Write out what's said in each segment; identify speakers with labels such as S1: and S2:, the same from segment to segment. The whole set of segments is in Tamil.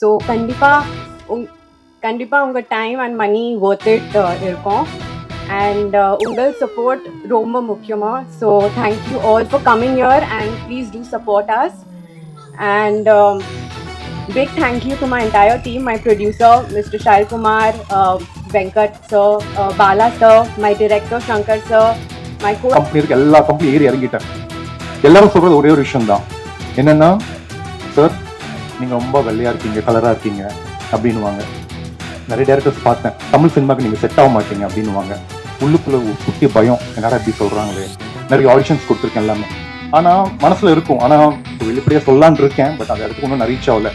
S1: ஸோ கண்டிப்பாக உங் கண்டிப்பாக உங்கள் time and money worth it இருக்கும். அண்ட் உங்கள் சப்போர்ட் ரொம்ப முக்கியமாக so thank you all for coming here and please do support us and big thank you to my entire team, my producer, Mr. Shai Kumar, uh, Venkat sir, uh, Bala sir, my director Shankar sir, my co
S2: company இருக்கு எல்லா கம்பெனி ஏறி இறங்கிட்டேன் எல்லாரும் சொல்றது ஒரே ஒரு விஷயம் தான் என்னன்னா சார் நீங்கள் ரொம்ப வெள்ளையாக இருக்கீங்க கலராக இருக்கீங்க அப்படின்னுவாங்க. நிறைய டேரக்டர்ஸ் பார்த்தேன். தமிழ் சினிமாக்கு நீங்கள் செட் ஆக மாட்டீங்க அப்படின்னுவாங்க. உள்ளுக்குள்ளே குட்டி பயம். என்னடா இப்படி சொல்கிறாங்களே நிறைய ஆடிஷன்ஸ் கொடுத்துருக்கேன் எல்லாமே. ஆனால் மனசில் இருக்கும். ஆனால் வெளிப்படையாக வெளிப்படையா சொல்லலான்னு இருக்கேன். பட் அந்த இடத்துக்கு ஒன்றும் ரீச் ஆகல.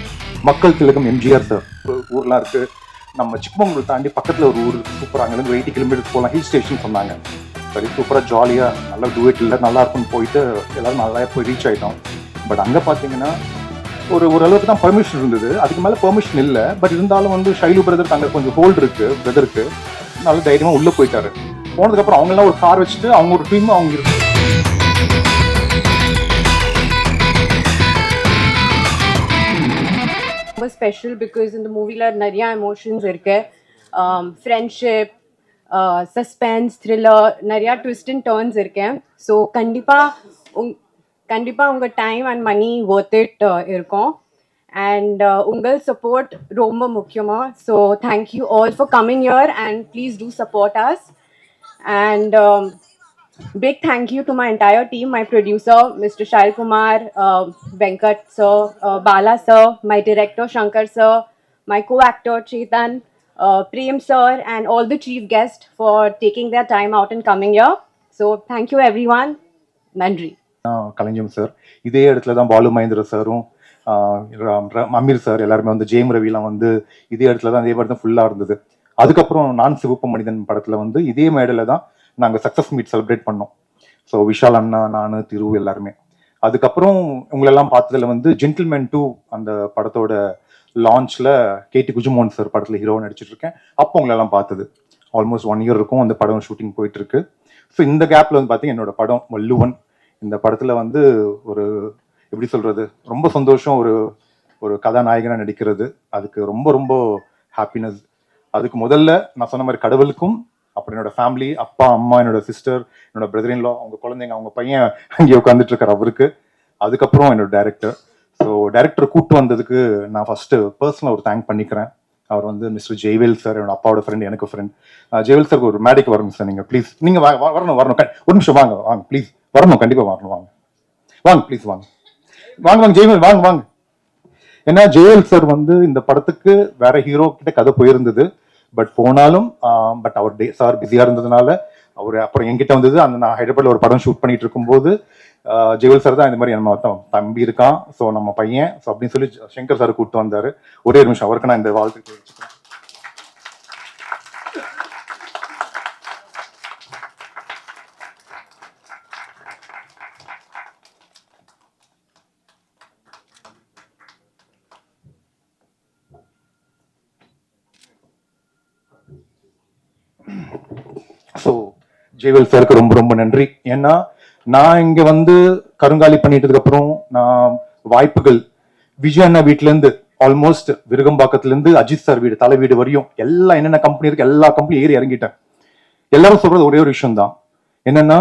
S2: மக்கள் திலகம் எம்ஜிஆர் சார் ஊர்லாம் இருக்குது நம்ம சிக்மங்களூர் தாண்டி பக்கத்தில் ஒரு ஊர் சூப்பராக அங்கேருந்து எயிட்டி கிலோமீட்டர் போகலாம் ஹில் ஸ்டேஷன் சொன்னாங்க. சரி சூப்பராக ஜாலியாக நல்லா டூவேட் இல்லை நல்லா இருக்கும்னு போயிட்டு எல்லாரும் நல்லா போய் ரீச் ஆகிட்டோம் பட் அங்கே பார்த்தீங்கன்னா ஒரு ஓரளவுக்கு தான் பெர்மிஷன் இருந்தது. அதுக்கு மேலே பெர்மிஷன் இல்லை. பட் இருந்தாலும் வந்து ஷைலு பிரதர் அங்க கொஞ்சம் ஹோல்டு இருக்கு பிரதருக்கு நல்ல தைரியமாக உள்ளே போயிட்டாரு. போனதுக்கப்புறம் அவங்கெல்லாம் ஒரு கார் வச்சுட்டு அவங்க ஒரு டீம் அவங்க இருக்கு.
S1: ரொம்ப ஸ்பெஷல் பிகாஸ் இந்த மூவியில் நிறையா எமோஷன்ஸ் இருக்கு. ஃப்ரெண்ட்ஷிப் சஸ்பென்ஸ் த்ரில்லர் நிறையா ட்விஸ்ட் அண்ட் டேர்ன்ஸ் இருக்கேன். ஸோ கண்டிப்பாக உங் கண்டிப்பாக உங்கள் time and money worth it இருக்கும் அண்ட் உங்கள் சப்போர்ட் ரொம்ப முக்கியமாக so thank you all for coming here and please do support us and big thank you to my entire team my producer mr shai kumar uh, venkat sir uh, bala sir my director shankar sir my co-actor chetan uh, prem sir and all the chief guests for taking their time out and coming here so thank you everyone nandri
S2: கலைஞம் சார். இதே இடத்துல தான் பாலு மகேந்திர சாரும் அமீர் சார் எல்லாருமே வந்து ஜெயம் ரவிலாம் வந்து இதே இடத்துல தான் அதே மாதிரி தான் ஃபுல்லாக இருந்தது. அதுக்கப்புறம் நான் சிவப்பு மனிதன் படத்தில் வந்து இதே மேடையில் தான் நாங்கள் சக்ஸஸ் மீட் செலிப்ரேட் பண்ணோம். ஸோ விஷால் அண்ணா நான் திரு எல்லாருமே. அதுக்கப்புறம் உங்களெல்லாம் பார்த்ததில் வந்து ஜென்டில்மேன் டூ அந்த படத்தோட லான்ச்சில் கேடி குஜுமோகன் சார் படத்தில் ஹீரோ நடிச்சிட்டு இருக்கேன். அப்போ உங்களெல்லாம் பார்த்தது. ஆல்மோஸ்ட் ஒன் இயர் இருக்கும் அந்த படம் ஷூட்டிங் போயிட்டு இருக்கு. ஸோ இந்த கேப்ல வந்து பார்த்தீங்கன்னா என்னோட படம் வல்லுவன் இந்த படத்துல வந்து ஒரு எப்படி சொல்றது ரொம்ப சந்தோஷம் ஒரு ஒரு கதாநாயகனா நடிக்கிறது. அதுக்கு ரொம்ப ரொம்ப ஹாப்பினஸ் அதுக்கு முதல்ல நான் சொன்ன மாதிரி கடவுளுக்கும் அப்புறம் என்னோட ஃபேமிலி அப்பா அம்மா என்னோட சிஸ்டர் என்னோட பிரதர் அவங்க குழந்தைங்க அவங்க பையன் அங்கே உட்காந்துட்டு இருக்காரு அவருக்கு. அதுக்கப்புறம் என்னோட டேரக்டர் ஸோ டேரக்டர் கூட்டு வந்ததுக்கு நான் ஃபர்ஸ்ட் பர்சனலாக ஒரு தேங்க் பண்ணிக்கிறேன். அவர் வந்து மிஸ்டர் ஜெய்வேல் சார் என்னோட அப்பாவோட ஃப்ரெண்ட் எனக்கு ஃப்ரெண்ட் ஜெய்வேல் சார் ஒரு மேடைக்கு வரணும் சார் நீங்கள் ப்ளீஸ் நீங்கள் வரணும் வரணும். ஒரு நிமிஷம் வாங்க வாங்க ப்ளீஸ் வரணும் கண்டிப்பா வரணும். வாங்க. வாங்க ப்ளீஸ் வாங்க. வாங்க வாங்க ஜெயமல் வாங்க வாங்க. ஏன்னா ஜெயல் சார் வந்து இந்த படத்துக்கு வேற ஹீரோ கிட்ட கதை போயிருந்தது. பட் போனாலும் பட் அவர் டே சார் பிஸியா இருந்ததுனால அவர் அப்புறம் என்கிட்ட வந்தது. அந்த நான் ஹைதராபாத்ல ஒரு படம் ஷூட் பண்ணிட்டு இருக்கும்போது ஜெயல் சார் தான் இந்த மாதிரி நம்ம த- தம்பி இருக்கான் ஸோ நம்ம பையன் ஸோ அப்படின்னு சொல்லி சங்கர் சார் கூப்பிட்டு வந்தாரு. ஒரே நிமிஷம் அவருக்கு நான் இந்த வாழ்க்கை தெரிவிச்சுக்கிறேன் ஸோ ஜெய்வல் சாருக்கு ரொம்ப ரொம்ப நன்றி. ஏன்னா நான் இங்க வந்து கருங்காலி பண்ணிட்டதுக்கு அப்புறம் நான் வாய்ப்புகள் விஜய் அண்ணா வீட்டுல இருந்து ஆல்மோஸ்ட் விருகம்பாக்கத்துல இருந்து அஜித் சார் வீடு தலை வீடு வரையும் எல்லா என்னென்ன கம்பெனி இருக்கு எல்லா கம்பெனியும் ஏறி இறங்கிட்டேன். எல்லாரும் சொல்றது ஒரே ஒரு விஷயம் தான். என்னன்னா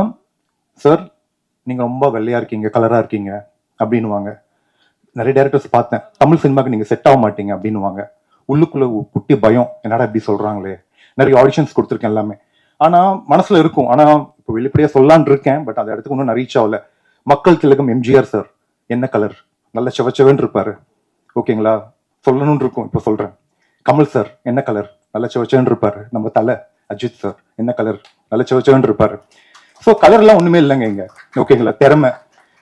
S2: சார் நீங்க ரொம்ப வெள்ளையா இருக்கீங்க கலரா இருக்கீங்க அப்படின்னுவாங்க. நிறைய டேரக்டர்ஸ் பார்த்தேன். தமிழ் சினிமாக்கு நீங்க செட் ஆக மாட்டீங்க அப்படின்னுவாங்க. உள்ளுக்குள்ள குட்டி பயம். என்னடா இப்படி சொல்றாங்களே. நிறைய ஆடிஷன்ஸ் கொடுத்துருக்கேன் எல்லாமே. ஆனா மனசுல இருக்கும். ஆனா இப்போ வெளிப்படையா சொல்லலான்னு இருக்கேன் பட் அந்த இடத்துக்கு இன்னும் ரீச் ஆகல. மக்கள் திலகம் எம்ஜிஆர் சார் என்ன கலர் நல்ல செவச்செவன் இருப்பாரு. ஓகேங்களா? சொல்லணும்னு இருக்கும் இப்போ சொல்றேன். கமல் சார் என்ன கலர் நல்ல செவச்செவன் இருப்பாரு. நம்ம தலை அஜித் சார் என்ன கலர் நல்ல செவச்செவன் இருப்பாரு. ஸோ கலர்லாம் ஒண்ணுமே இல்லைங்க இங்க. ஓகேங்களா? திறமை.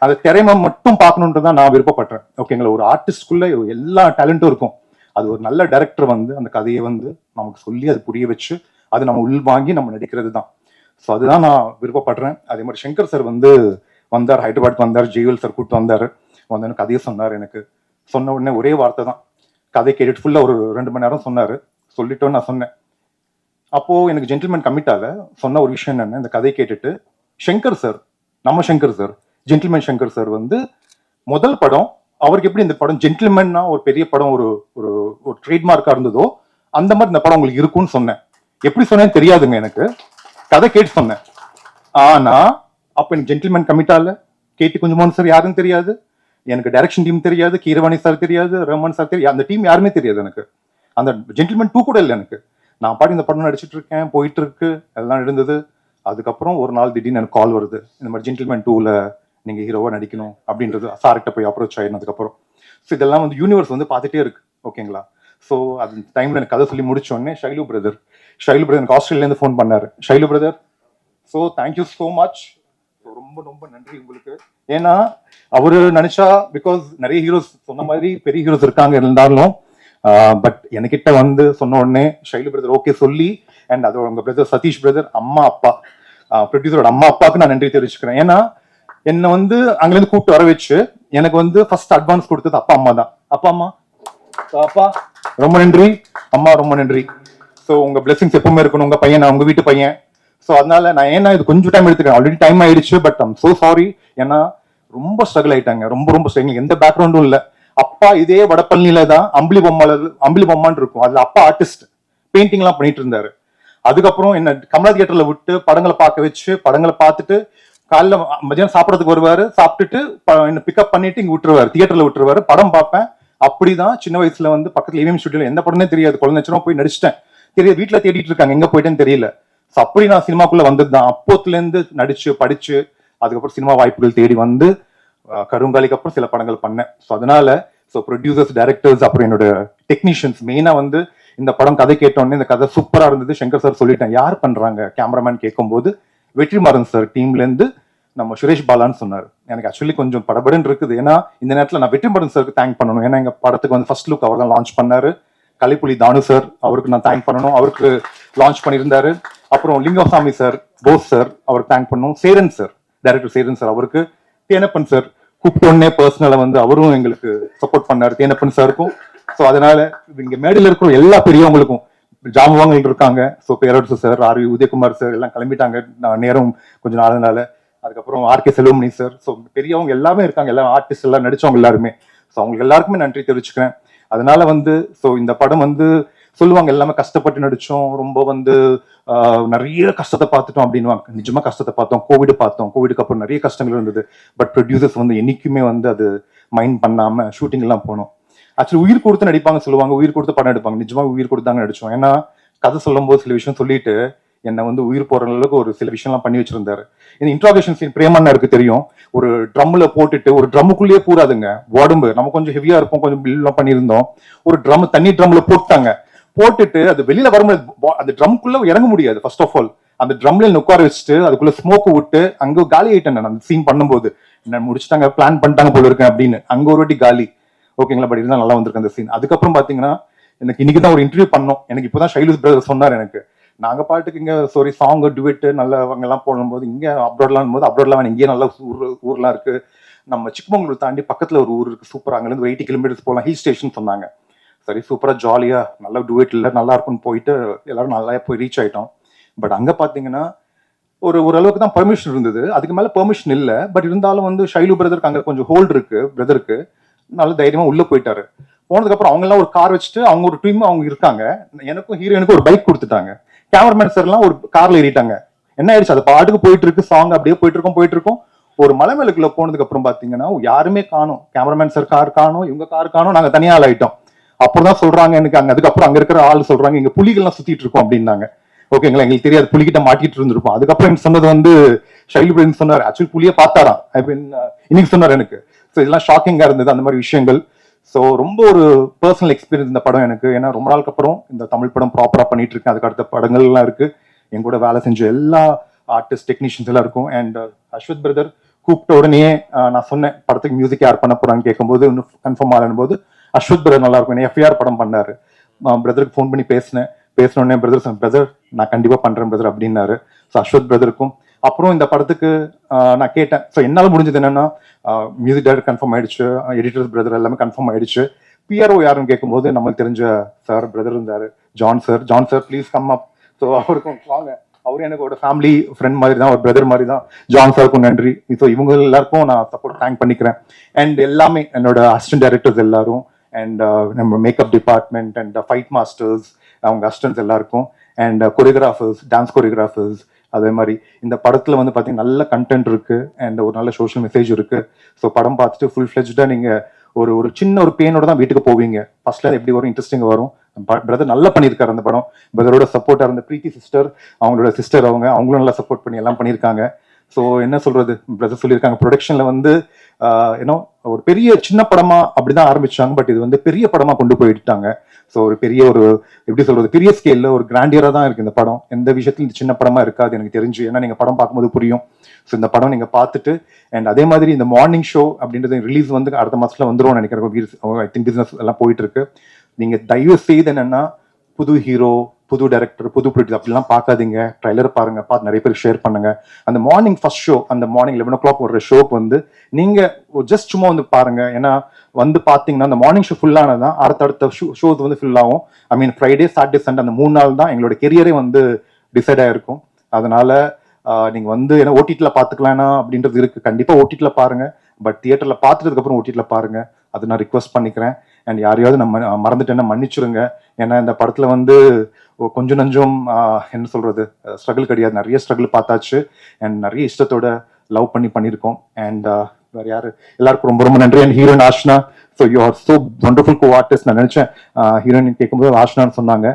S2: அந்த திறமை மட்டும் பார்க்கணுன்றது தான் நான் விருப்பப்படுறேன். ஓகேங்களா? ஒரு ஆர்டிஸ்ட்குள்ள எல்லா டேலண்ட்டும் இருக்கும். அது ஒரு நல்ல டைரக்டர் வந்து அந்த கதையை வந்து நமக்கு சொல்லி அது புரிய வச்சு அது நம்ம உள்வாங்கி நம்ம நடிக்கிறது தான் ஸோ அதுதான் நான் விருப்பப்படுறேன். அதே மாதிரி சங்கர் சார் வந்து வந்தார் ஹைதராபாத் வந்தார் ஜெய்வல் சார் கூப்பிட்டு வந்தார். வந்து கதையை சொன்னார் எனக்கு. சொன்ன உடனே ஒரே வார்த்தை தான். கதை கேட்டுட்டு ஃபுல்லாக ஒரு ரெண்டு மணி நேரம் சொன்னார். சொல்லிட்டோன்னு நான் சொன்னேன். அப்போது எனக்கு ஜென்டில்மேன் கம்மிட்டால சொன்ன ஒரு விஷயம் என்னன்னா இந்த கதை கேட்டுட்டு சங்கர் சார் நம்ம Shankar sir gentleman Shankar sir வந்து முதல் படம் அவருக்கு எப்படி இந்த படம் ஜென்டில்மேன்னா ஒரு பெரிய படம் ஒரு ஒரு ஒரு இருந்ததோ அந்த மாதிரி இந்த படம் உங்களுக்கு இருக்கும்னு சொன்னேன். எப்படி சொன்னேன்னு தெரியாதுங்க எனக்கு. கதை கேட்டு சொன்னேன். ஆனா அப்ப எனக்கு ஜென்டில்மேன் கமிட்டால கேட்டி குஞ்சுமோகன் சார் யாருன்னு தெரியாது. எனக்கு டைரக்ஷன் டீம் தெரியாது கீரவாணி சார் தெரியாது ரஹ்மான் சார் தெரியாது அந்த டீம் யாருமே தெரியாது எனக்கு. அந்த ஜென்டில்மேன் டூ கூட இல்லை எனக்கு. நான் பாட்டு இந்த படம் நடிச்சிட்டு இருக்கேன் போயிட்டு இருக்கு எல்லாம் இருந்தது அதுக்கப்புறம் ஒரு நாள் திடீர்னு எனக்கு கால் வருது. இந்த மாதிரி ஜென்டில்மேன் டூல நீங்க ஹீரோவா நடிக்கணும் அப்படின்றது சார்கிட்ட போய் அப்ரோச் ஆயிருந்ததுக்கப்புறம். ஸோ இதெல்லாம் வந்து யூனிவர்ஸ் வந்து பார்த்துட்டே இருக்கு. ஓகேங்களா ஸோ அது டைம்ல எனக்கு கதை சொல்லி முடிச்ச உடனே ஷைலு பிரதர் ஷைலு பிரதர் எனக்கு ஆஸ்திரேலியாலேருந்து ஃபோன் பண்ணார். Shailu brother so thank you so much ரொம்ப ரொம்ப நன்றி உங்களுக்கு. ஏன்னா அவர் நினைச்சா பிகாஸ் நிறைய ஹீரோஸ் சொன்ன மாதிரி பெரிய ஹீரோஸ் இருக்காங்க இருந்தாலும் பட் என்கிட்ட வந்து சொன்ன உடனே ஷைலு பிரதர் ஓகே சொல்லி அண்ட் அதோட உங்க பிரதர் சதீஷ் பிரதர் அம்மா அப்பா ப்ரொடியூசரோட அம்மா அப்பாவுக்கு நான் நன்றி தெரிவிச்சுக்கிறேன். ஏன்னா என்னை வந்து அங்கேருந்து கூப்பிட்டு வர வச்சு எனக்கு வந்து ஃபர்ஸ்ட் அட்வான்ஸ் கொடுத்தது அப்பா அம்மா தான். அப்பா அம்மா அப்பா ரொம்ப நன்றி. அம்மா ரொம்ப நன்றி. ஸோ உங்க பிளெஸிங்ஸ் எப்பவுமே இருக்கணும். உங்க பையன் நான் உங்க வீட்டு பையன். ஸோ அதனால நான் ஏன்னா இது கொஞ்சம் டைம் எடுத்துக்கிறேன். ஆல்ரெடி டைம் ஆயிடுச்சு பட் ஐம் சோ சாரி ஏன்னா ரொம்ப ஸ்ட்ரகிள் ஆயிட்டாங்க. ரொம்ப ரொம்ப ஸ்ட்ரகிள் எந்த பேக்ரவுண்டும் இல்ல. அப்பா இதே வடப்பள்ளியில தான் அம்பிளி பொம்மால அம்பிளி பொம்மான்னு இருக்கும். அதுல அப்பா ஆர்டிஸ்ட் பெயிண்டிங் எல்லாம் பண்ணிட்டு இருந்தாரு. அதுக்கப்புறம் என்ன கமலா தியேட்டர்ல விட்டு படங்களை பார்க்க வச்சு படங்களை பார்த்துட்டு காலைல மதியானம் சாப்பிடறதுக்கு வருவாரு. சாப்பிட்டுட்டு என்ன பிக்கப் பண்ணிட்டு இங்க விட்டுருவாரு. தியேட்டர்ல விட்டுருவாரு. படம் பார்ப்பேன். அப்படிதான் சின்ன வயசுல வந்து பக்கத்துல இவிஎம் ஸ்டுடியோல எந்த படமே தெரியாது. குழந்தை போய் நடிச்சிட்டேன். தெரிய வீட்டுல தேடிட்டு இருக்காங்க. எங்க போயிட்டேன்னு தெரியல. ஸோ அப்படி நான் சினிமாக்குள்ள வந்தது தான் அப்போத்துல இருந்து நடிச்சு படிச்சு அதுக்கப்புறம் சினிமா வாய்ப்புகள் தேடி வந்து கருங்காலிக்கு அப்புறம் சில படங்கள் பண்ணேன். ஸோ அதனால ஸோ ப்ரொடியூசர்ஸ் டைரக்டர்ஸ் அப்புறம் என்னோட டெக்னீஷியன்ஸ் மெயினா வந்து இந்த படம் கதை கேட்டோன்னே இந்த கதை சூப்பரா இருந்தது. சங்கர் சார் சொல்லிட்டேன் யார் பண்றாங்க? கேமராமேன் கேட்கும்போது வெற்றிமாறன் சார் டீம்ல இருந்து நம்ம சுரேஷ் பாலான்னு சொன்னார். எனக்கு ஆக்சுவலி கொஞ்சம் படபடன்னு இருக்குது. ஏன்னா இந்த நேரத்தில் நான் வெற்றிமாறன் சாருக்கு தேங்க் பண்ணணும். ஏன்னா எங்க படத்துக்கு வந்து ஃபர்ஸ்ட் லுக் அவர் தான் லான்ச் பண்ணாரு. கலைப்புலி தானு சார் அவருக்கு நான் தேங்க் பண்ணணும். அவருக்கு லான்ச் பண்ணியிருந்தாரு. அப்புறம் லிங்கசாமி சார் போஸ் சார் அவருக்கு தேங்க் பண்ணணும். Cheran sir director Cheran sir அவருக்கு தேனப்பன் சார் கூப்பிட்டோன்னே பர்சனலாக வந்து அவரும் எங்களுக்கு சப்போர்ட் பண்ணார். தேனப்பன் சாருக்கும். ஸோ அதனால இங்கே மேடையில் இருக்கிற எல்லா பெரியவங்களுக்கும் ஜாம்பவாங்கள் இருக்காங்க. So Perarasu sir R V Udhayakumar sir எல்லாம் கிளம்பிட்டாங்க. நான் நேரம் கொஞ்சம் நாளனால அதுக்கப்புறம் ஆர்கே செல்வமணி சார். ஸோ பெரியவங்க எல்லாமே இருக்காங்க. எல்லா ஆர்டிஸ்ட் எல்லாம் நடிச்சவங்க எல்லாருமே. ஸோ அவங்களுக்கு எல்லாருக்குமே நன்றி தெரிவிச்சுக்கிறேன். அதனால வந்து ஸோ இந்த படம் வந்து சொல்லுவாங்க எல்லாமே கஷ்டப்பட்டு நடிச்சோம் ரொம்ப வந்து நிறைய கஷ்டத்தை பார்த்துட்டோம் அப்படின்னுவாங்க. நிஜமா கஷ்டத்தை பார்த்தோம் கோவிட் பார்த்தோம். கோவிடுக்கு அப்புறம் நிறைய கஷ்டங்கள் இருந்தது. பட் ப்ரொடியூசர்ஸ் வந்து என்னைக்குமே வந்து அது மைண்ட் பண்ணாம ஷூட்டிங் எல்லாம் போனோம். ஆக்சுவலி உயிர் கொடுத்து நடிப்பாங்க சொல்லுவாங்க உயிர் கொடுத்து படம் எடுப்பாங்க. நிஜமா உயிர் கொடுத்தாங்க நடிச்சோம். ஏன்னா கதை சொல்லும்போது சில விஷயம் சொல்லிட்டு என்னை வந்து உயிர் போற அளவுக்கு ஒரு சில விஷயம்லாம் பண்ணி வச்சிருந்தாரு. இந்த இன்ட்ராகேஷன் சீன் பிரேமண்ணாருக்கு தெரியும். ஒரு ட்ரம்ல போட்டுட்டு ஒரு ட்ரம்முக்குள்ளேயே பூராதுங்க உடம்பு நம்ம கொஞ்சம் ஹெவியா இருப்போம். கொஞ்சம் பில்லாம் பண்ணியிருந்தோம். ஒரு ட்ரம் தண்ணி ட்ரம்ல போட்டாங்க. போட்டுட்டு அது வெளியில வர முடியாது அந்த ட்ரம்க்குள்ள இறங்க முடியாது ஃபர்ஸ்ட் ஆஃப் ஆல் அந்த ட்ரம்ல உட்கார வச்சுட்டு அதுக்குள்ள ஸ்மோக் விட்டு அங்க காலி ஆயிட்டேன் நான் அந்த சீன் பண்ணும்போது. என்ன முடிச்சுட்டாங்க பிளான் பண்ணிட்டாங்க போல இருக்கேன் அப்படின்னு. அங்க ஒரு வாட்டி காலி. ஓகேங்களா? பட் இருந்தால் நல்லா வந்திருக்கு அந்த சீன் அதுக்கப்புறம் பாத்தீங்கன்னா எனக்கு இன்னைக்கு தான் ஒரு இன்டர்வியூ பண்ணோம். எனக்கு இப்போதான் ஷைலூஸ் பிரதர் சொன்னார் எனக்கு. நாங்க பாட்டுக்கு இங்க சாரி சாங் டுவெட் நல்ல அவங்க எல்லாம் போடும்போது இங்க அப்ராட்லாம் போது அப்ராட்லாம் வேணும். இங்கேயே நல்ல ஊர் ஊர்லாம் இருக்கு. நம்ம சிக்மங்களூர் தாண்டி பக்கத்துல ஒரு ஊர் இருக்கு சூப்பர். அங்கிருந்து ஒரு எயிட்டி கிலோமீட்டர்ஸ் போகலாம் ஹில் ஸ்டேஷன் சொன்னாங்க. சரி சூப்பரா ஜாலியா நல்ல டுவெட் இல்லை நல்லா இருக்கும்னு போயிட்டு எல்லாரும் நல்லா போய் ரீச் ஆயிட்டோம். பட் அங்க பாத்தீங்கன்னா ஒரு ஓரளவுக்கு தான் பெர்மிஷன் இருந்தது. அதுக்கு மேலே பெர்மிஷன் இல்லை. பட் இருந்தாலும் வந்து ஷைலு பிரதருக்கு அங்கே கொஞ்சம் ஹோல்டு இருக்கு பிரதருக்கு நல்ல தைரியமாக உள்ளே போயிட்டாரு. போனதுக்கப்புறம் அவங்கெல்லாம் ஒரு கார் வச்சுட்டு அவங்க ஒரு டீம் அவங்க இருக்காங்க. எனக்கும் ஹீரோயினுக்கும் ஒரு பைக் கொடுத்துட்டாங்க. கேமராமேன் சார் எல்லாம் ஒரு கார்ல ஏறிட்டாங்க. என்ன ஆயிடுச்சு? அது பாட்டுக்கு போயிட்டு இருக்கு சாங் அப்படியே போயிட்டு இருக்கோம் போயிட்டு இருக்கோம் ஒரு மலை மேலுக்குள்ள போனதுக்கு அப்புறம் பாத்தீங்கன்னா யாருமே காணும். கேமராமேன் சார் கார் காணும் இவங்க கார் காணும் நாங்க தனியா ஆள் ஆயிட்டோம். அப்புறம் தான் சொல்றாங்க எனக்கு அங்க அதுக்கப்புறம் அங்க இருக்கிற ஆள் சொல்றாங்க இங்க புலிகள்லாம் சுத்திட்டு இருக்கோம் அப்படின்னாங்க. ஓகேங்களா? எங்களுக்கு தெரியாது புலிகிட்ட மாட்டிட்டு இருந்திருப்போம். அதுக்கப்புறம் எனக்கு சொன்னது வந்து ஷைல் பிரதர் சொன்னார். ஆக்சுவலி புலியை பார்த்தாராம். ஐ மீன் இன்னைக்கு சொன்னார் எனக்கு. ஸோ இதெல்லாம் ஷாக்கிங்கா இருந்தது அந்த மாதிரி விஷயங்கள். ஸோ ரொம்ப ஒரு பர்சனல் எக்ஸ்பீரியன்ஸ் இந்த படம் எனக்கு. ஏன்னா ரொம்ப நாளுக்கு அப்புறம் இந்த தமிழ் படம் ப்ராப்பராக பண்ணிட்டு இருக்கேன் அதுக்கு அடுத்த படங்கள்லாம் இருக்கு. என் கூட வேலை செஞ்ச எல்லா ஆர்டிஸ்ட் டெக்னீஷியன்ஸ் எல்லாம் இருக்கும். அண்ட் அஸ்வத் பிரதர் கூப்பிட்ட உடனே uh, நான் சொன்னேன் படத்துக்கு மியூசிக் யார் பண்ண போறான்னு கேட்கும்போது இன்னும் கன்ஃபார்ம் ஆகலன்னு போது அஸ்வத் பிரதர் நல்லா இருக்கும். எஃப்ஐஆர் படம் பண்ணாரு. பிரதருக்கு ஃபோன் பண்ணி பேசினேன். பேசினோடனே பிரதர் பிரதர் நான் கண்டிப்பாக பண்ணுறேன் பிரதர் அப்படின்னாரு. ஸோ அஸ்வத் பிரதருக்கும் அப்புறம் இந்த படத்துக்கு நான் கேட்டேன். ஸோ என்னால் முடிஞ்சது என்னன்னா மியூசிக் டைரக்டர் கன்ஃபார்ம் ஆயிடுச்சு எடிட்டர்ஸ் பிரதர் எல்லாமே கன்ஃபார்ம் ஆயிடுச்சு. பிஆர்ஓ யாருன்னு கேட்கும்போது நம்மளுக்கு தெரிஞ்ச சார் பிரதர் இருந்தார் John sir John sir please come up so அவருக்கும் வாங்க. அவரும் எனக்கு ஒரு ஃபேமிலி ஃப்ரெண்ட் மாதிரி தான் ஒரு பிரதர் மாதிரி தான். ஜான் சாருக்கும் நன்றி. ஸோ இவங்க எல்லாருக்கும் நான் சப்போர்ட் தேங்க் பண்ணிக்கிறேன். அண்ட் எல்லாமே என்னோட அசிஸ்டன்ட் டைரக்டர்ஸ் எல்லாரும் அண்ட் நம்ம makeup department and fight masters அவங்க அசிஸ்டன்ஸ் எல்லாருக்கும். அண்ட் கொரியோகிராஃபர்ஸ் டான்ஸ் கொரியோகிராஃபர்ஸ் அதே மாதிரி இந்த படத்தில் வந்து பார்த்தீங்கன்னா நல்ல கண்டென்ட் இருக்குது அண்ட் ஒரு நல்ல சோஷியல் மெசேஜ் இருக்குது ஸோ படம் பார்த்துட்டு ஃபுல் ஃப்ளெஜ்டாக நீங்கள் ஒரு ஒரு சின்ன ஒரு பெயினோட தான் வீட்டுக்கு போவீங்க. ஃபர்ஸ்ட்ல எப்படி வரும்? இன்ட்ரெஸ்டிங் வரும். பிரதர் நல்லா பண்ணியிருக்காரு அந்த படம். பிரதரோட சப்போர்ட்டாக இருந்த பிரீத்தி சிஸ்டர் அவங்களோட சிஸ்டர் அவங்க அவங்களும் நல்லா சப்போர்ட் பண்ணி எல்லாம் பண்ணியிருக்காங்க ஸோ என்ன சொல்றது? பிரதர் சொல்லியிருக்காங்க ப்ரொடக்ஷன்ல வந்து ஏன்னோ ஒரு பெரிய சின்ன படமா அப்படிதான் ஆரம்பிச்சாங்க பட் இது வந்து பெரிய படமா கொண்டு போயிட்டாங்க. ஸோ ஒரு பெரிய ஒரு எப்படி சொல்றது? பெரிய ஸ்கேல்ல ஒரு கிராண்டியரா தான் இருக்கு இந்த படம். எந்த விஷயத்துல இந்த சின்ன படமா இருக்காது எனக்கு தெரிஞ்சு. ஏன்னா நீங்க படம் பார்க்கும்போது புரியும். ஸோ இந்த படம் நீங்க பார்த்துட்டு அண்ட் அதே மாதிரி இந்த மார்னிங் ஷோ அப்படின்றது ரிலீஸ் வந்து அடுத்த மாசத்துல வந்துடும் நினைக்கிறேன். ஐ திங்க் பிசினஸ் எல்லாம் போயிட்டு இருக்கு. நீங்க தயவு செய்து என்னன்னா புது ஹீரோ புது டைரக்டர் புது ப்ரொடியூசர் அப்படிலாம் பார்க்காதீங்க. ட்ரைலர் பாருங்க பார்த்து நிறைய பேர் ஷேர் பண்ணுங்க. அந்த மார்னிங் ஃபர்ஸ்ட் ஷோ அந்த மார்னிங் லெவன் ஓ கிளாக் வர்ற ஷோக்கு வந்து நீங்க ஜஸ்ட் சும்மா வந்து பாருங்க. ஏன்னா வந்து பார்த்தீங்கன்னா அந்த மார்னிங் ஷோ ஃபுல்லானதான் அடுத்தடுத்த ஷோ ஷோஸ் வந்து ஃபுல் ஆகும். I mean Friday Saturday Sunday அந்த மூணு நாள் தான் எங்களோட கெரியரே வந்து டிசைட் ஆயிருக்கும். அதனால நீங்கள் நீங்க வந்து ஏன்னா ஓடிடியில் பார்த்துக்கலாம்னா அப்படின்றது இருக்கு. கண்டிப்பா ஓடிடியில் பாருங்க. பட் தியேட்டர்ல பார்த்துட்டதுக்கப்புறம் அப்புறம் பாருங்கள் பாருங்க. அது நான் ரிக்வஸ்ட் பண்ணிக்கிறேன். அண்ட் யாரையாவது நம்ம மறந்துட்டேன்னா மன்னிச்சிருங்க. ஏன்னா இந்த படத்தில் வந்து கொஞ்சம் நஞ்சம் என்ன சொல்கிறது ஸ்ட்ரகிள் கிடையாது. நிறைய ஸ்ட்ரகிள் பார்த்தாச்சு. அண்ட் நிறைய இஷ்டத்தோட லவ் பண்ணி பண்ணியிருக்கோம். அண்ட் வேறு யார்? எல்லாருக்கும் ரொம்ப ரொம்ப நன்றி. And heroine Ashna so you are so wonderful co artist நான் நினச்சேன் ஹீரோயின் கேட்கும்போது ஆஷ்னான்னு சொன்னாங்க.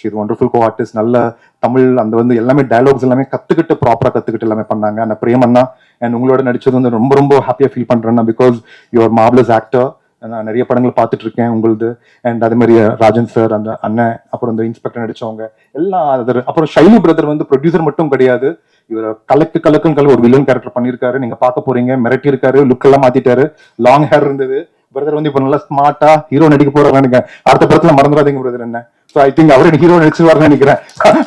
S2: ஷீர் ஒண்டர்ஃபுல் கோ ஆர்டிஸ்ட் நல்ல தமிழ் அந்த வந்து எல்லாமே டயலாக்ஸ் எல்லாமே கற்றுக்கிட்டு ப்ராப்பராக கற்றுக்கிட்டு எல்லாமே பண்ணாங்க. அந்த பிரேமண்ணா அண்ட் உங்களோட நடிச்சது வந்து ரொம்ப ரொம்ப ஹாப்பியாக ஃபீல் பண்ணுறேன்னா பிகாஸ் யுவர் மார்பிளஸ் ஆக்டர் நான் நிறைய படங்கள் பார்த்துட்டு இருக்கேன் உங்களுது. அண்ட் அதே மாதிரி ராஜன் சார் அந்த அண்ணன் அப்புறம் இந்த இன்ஸ்பெக்டர் நடிச்சவங்க எல்லாம் அதர் அப்புறம் ஷைலு பிரதர் வந்து ப்ரொடியூசர் மட்டும் கிடையாது. இவர் கலக்கு கலக்கும் கலக்கு ஒரு வில்லன் கேரக்டர் பண்ணியிருக்காரு. நீங்க பார்க்க போறீங்க மிரட்டி இருக்காரு லுக் எல்லாம் மாத்திட்டாரு. லாங் ஹேர் இருந்தது. பிரதர் வந்து இப்போ நல்லா ஸ்மார்ட்டா ஹீரோ நடிக்க போறாங்க அடுத்த படத்துல மறந்துடாதீங்க பிரதர் என்ன. ஸோ ஐ திங்க் அவரு ஹீரோ நடிச்சிருவாருன்னு நினைக்கிறேன்.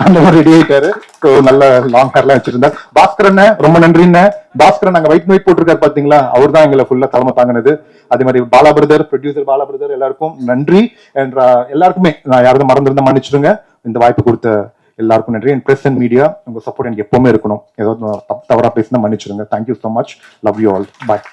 S2: அந்த மாதிரி ரெடி ஆயிட்டாரு. ஸோ நல்ல லாங் ஹேர்லாம் வச்சிருந்தார். பாஸ்கர் அண்ணன் ரொம்ப நன்றி பாஸ்கரன் பாஸ்கர் நாங்க வைட் நோய் போட்டிருக்காரு பாத்தீங்களா? அவர் தான் எங்களை ஃபுல்லா தலைமை தாங்கினது. அதே மாதிரி Bala brother producer Bala brother எல்லாருக்கும் நன்றி. என்ற எல்லாருக்குமே நான் யாராவது மறந்துருந்தா மன்னிச்சிடுங்க. இந்த வாய்ப்பு கொடுத்த எல்லாருக்கும் நன்றி. அண்ட் பிரஸ் அண்ட் மீடியா உங்க சப்போர்ட் எனக்கு எப்பவுமே இருக்கணும். ஏதோ தவறா பேசினா மன்னிச்சிடுங்க. Thank you so much love you all bye